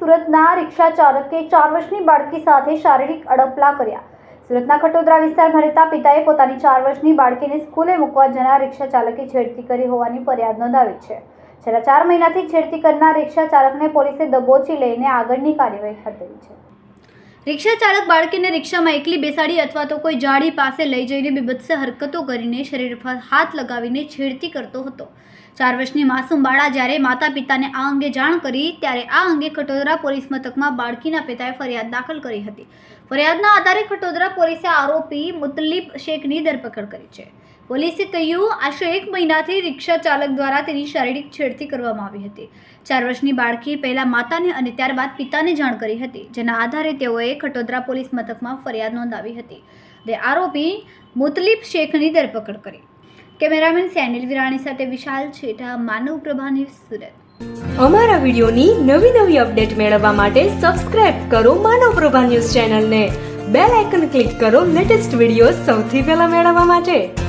સુરતના રિક્ષા ચાલકે ચાર વર્ષની બાળકી સાથે શારીરિક અડપલા કર્યા. સુરતના ખટોદરા વિસ્તારમાં રહેતા પિતાએ પોતાની ચાર વર્ષની બાળકીને સ્કૂલે મૂકવા જનાર રિક્ષા ચાલકે છેડતી કરી હોવાની ફરિયાદ નોંધાવી છે. છેલ્લા ચાર મહિનાથી છેડતી કરનાર રિક્ષા ચાલકને પોલીસે દબોચી લઈને આગળની કાર્યવાહી હાથ ધરી છે. રિક્ષા ચાલક બાળકીને રિક્ષામાં એકલી બેસાડી અથવા તો કોઈ જાળી પાસે લઈ જઈને બીભત્સ હરકતો કરીને શરીર પર હાથ લગાવીને છેડતી કરતો હતો. ચાર વર્ષની માસૂમ બાળા જ્યારે માતા પિતાને આ અંગે જાણ કરી, ત્યારે આ અંગે ખટોદરા પોલીસ મથકમાં બાળકીના પિતાએ ફરિયાદ દાખલ કરી હતી. ફરિયાદના આધારે ખટોદરા પોલીસે આરોપી મુતલીબ શેખની ધરપકડ કરી છે. પોલીસે કહ્યું, આશરે એક મહિનાથી રિક્ષા ચાલક દ્વારા તેની શારીરિક છેડતી કરવામાં આવી હતી. ચાર વર્ષની બાળકી પહેલા માતાને અને ત્યારબાદ પિતાને જાણ કરી હતી, જેના આધારે તેઓએ ખટોદરા પોલીસ મથકમાં ફરિયાદ નોંધાવી હતી. અને આરોપી મુતલીબ શેખની ધરપકડ કરી. કેમેરામેન સેનિલ વિરાણી સાથે વિશાલ છેઠા, માનવ પ્રભા ન્યૂઝ સુરત. અમારા વિડીયોની નવી નવી અપડેટ મેળવવા માટે સબસ્ક્રાઇબ કરો માનવ પ્રભા ન્યૂઝ ચેનલને. બેલ આઇકન ક્લિક કરો લેટેસ્ટ વીડિયો સૌથી પહેલા મેળવવા માટે.